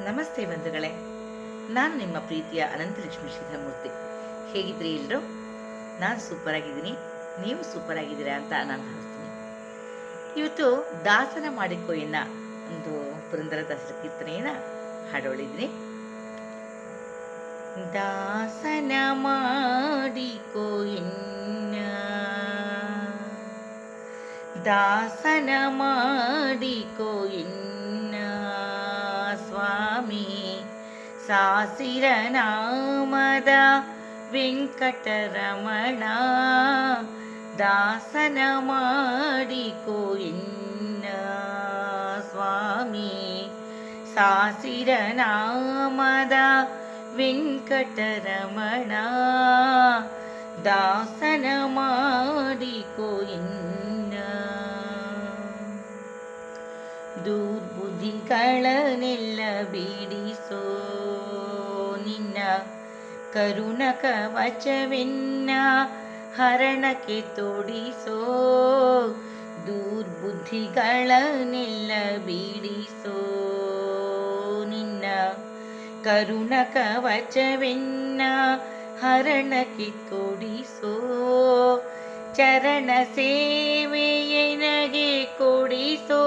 ನಮಸ್ತೆ ಬಂಧುಗಳೇ. ನಾನು ನಿಮ್ಮ ಪ್ರೀತಿಯ ಅನಂತಲಕ್ಷ್ಮಿ ಶ್ರೀಧರಮೂರ್ತಿ. ಹೇಗಿದ್ರಿ ಎಲ್ಲರೂ? ನಾನು ಸೂಪರ್ ಆಗಿದ್ದೀನಿ ನೀವು ಸೂಪರ್ ಆಗಿದ್ದೀರಾ ಅಂತ ನಾನು ಭಾವಿಸ್ತೀನಿ. ಇವತ್ತು ದಾಸನ ಮಾಡಿಕೋ ಎನ್ನ ಒಂದು ಪುರಂದರದಾಸರ ಕೀರ್ತನೆಯನ್ನ ಹಾಡೋಳಿದ್ರಿ ದಾಸನ ಮಾಡಿಕೋ ಎನ್ನ? ದಾಸನ ಮಾಡಿಕೋ ಎನ್ನ? ಸಾಸಿರ ನಾಮದ ವೆಂಕಟರಮಣ ದಾಸನ ಮಾಡಿಕೋ ಎನ್ನ ಸ್ವಾಮಿ ಸಾಸಿರ ನಾಮದ ವೆಂಕಟರಮಣ ದಾಸನ ಮಾಡಿಕೋ ಎನ್ನ ದುರ್ಬುದ್ಧಿಗಳನ್ನೆಲ್ಲ ಬಿಡಿಸೋ ನಿನ್ನ ಕರುಣ ಕವಚವೆನ್ನ ಹರಣಕ್ಕೆ ತೋಡಿಸೋ ದುರ್ಬುದ್ಧಿಗಳನ್ನೆಲ್ಲ ಬಿಡಿಸೋ ನಿನ್ನ ಕರುಣ ಕವಚವೆನ್ನ ಹರಣಕ್ಕೆ ತೋಡಿಸೋ ಚರಣ ಸೇವೆಯನಗೆ ಕೊಡಿಸೋ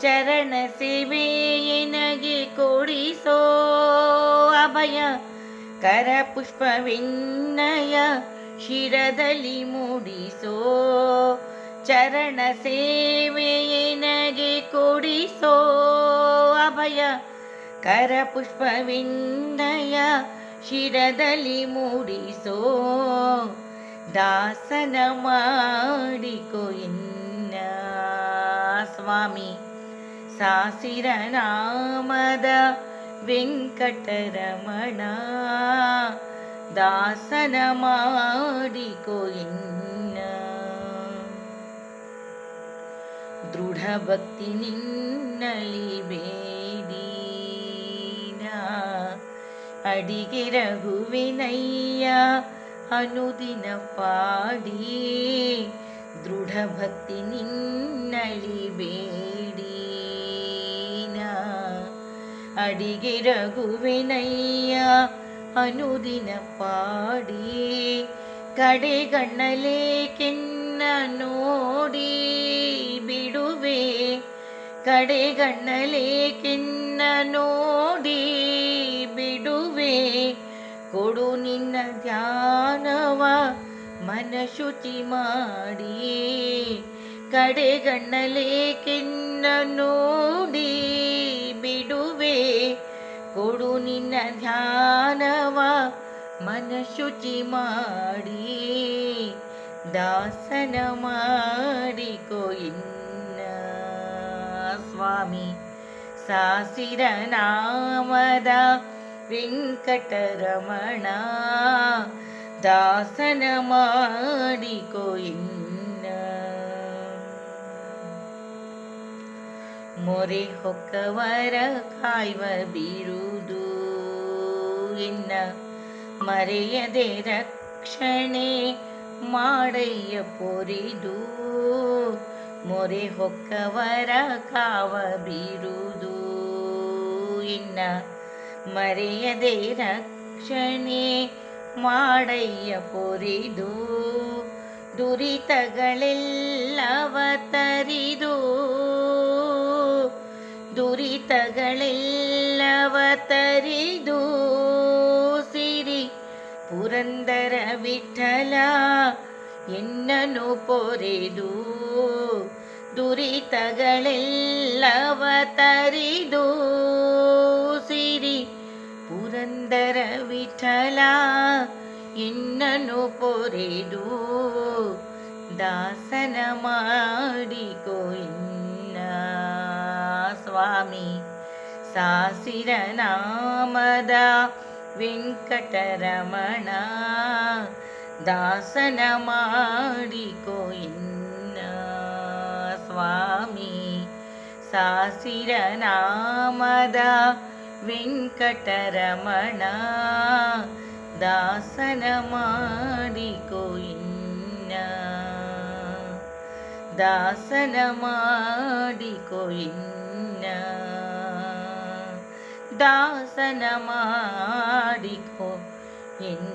ಚರಣ ಸೇವೆಯನಗೆ ಕೊಡಿಸೋ ಅಭಯ, ಕರ ಪುಷ್ಪವಿನ್ನಯ ಶಿರದಲ್ಲಿ ಮೂಡಿಸೋ ಚರಣ ಸೇವೆಯನಗೆ ಕೊಡಿಸೋ ಅಭಯ, ಕರ ಪುಷ್ಪವಿನ್ನಯ ಶಿರದಲ್ಲಿ ಮೂಡಿಸೋ ದಾಸನ ಮಾಡಿಕೋ ಎನ್ನ ಸ್ವಾಮಿ. ಸಾಸಿರ ನಾಮದ ವೆಂಕಟರಮಣ ದಾಸನ ಮಾಡಿಕೋ ಎನ್ನ ದೃಢ ಭಕ್ತಿ ನಿನ್ನಲಿ ಬೇಡೀನ. ಅಡಿಗೆ ರಘುವಿನಯ್ಯ ಅನುದಿನ ಪಾಡಿ. ದೃಢ ಭಕ್ತಿ ನಿನ್ನಲಿ ಬೇಡಿನ ಅಡಿಗೆ ರಘುವಿನಯ್ಯ, ಅನುದಿನ ಪಾಡಿ. ಕಡೆಗಣ್ಣಲೇ ಕೆನ್ನ ನೋಡಿ ಬಿಡುವೆ. ಕಡೆಗಣ್ಣಲೇ ಕೆನ್ನ ನೋಡಿ ಬಿಡುವೆ. ಕೊಡು ನಿನ್ನ ಧ್ಯಾನವ ಮನ ಶುಚಿ ಮಾಡಿ ಕಡೆಗಣ್ಣಲೇ ಕೆನ್ನ ನೋಡಿ ಕೊಡು ನಿನ್ನ ಧ್ಯಾನವ ಮನ ಶುಚಿ ಮಾಡಿ ದಾಸನ ಮಾಡಿಕೋ ಇನ್ನ ಸ್ವಾಮಿ ಸಾಸಿರ ನಾಮದ ವೆಂಕಟರಮಣ ದಾಸನ ಮಾಡಿಕೋ ಇನ್ನ ಮೊರೆ ಹೊಕ್ಕವರ ಕಾಯ್ವ ಬೀರುವುದು ಎನ್ನ ಮರೆಯದೆ ರಕ್ಷಣೆ ಮಾಡಯ್ಯ ಪೊರಿದು. ಮೊರೆ ಹೊಕ್ಕವರ ಕಾವ ಬೀರುವುದು ಇನ್ನ ಮರೆಯದೆ ರಕ್ಷಣೆ ಮಾಡಯ್ಯ ಪೊರಿದು. ದುರಿತಗಳೆಲ್ಲವ ತರಿದು. ದುರಿತಗಳೆಲ್ಲವ ಪುರಂದರ ವಿಠಲ ಎನ್ನನು ಪೊರೆದು ದುರಿತಗಳೆಲ್ಲವ ತರಿದು ಸಿರಿ ಪುರಂದರ ವಿಠಲ ಎನ್ನನು ಪೊರೆದು ದಾಸನ ಮಾಡಿಕೋ ಇನ್ನ ಸ್ವಾಮಿ ಸಾಸಿರ ನಾಮದ ವೆಂಕಟರಮಣ ದಾಸನ ಮಾಡಿಕೋ ಇನ್ನ ಸ್ವಾಮಿ ಸಾಸಿರ ನಾಮದ ವೆಂಕಟರಮಣ ದಾಸನ ಮಾಡಿಕೋ ಇನ್ನ ದಾಸನ ಮಾಡಿಕೊ ಇನ್ನ ದಾಸನ ಮಾಡಿಕೋ ಎನ್ನ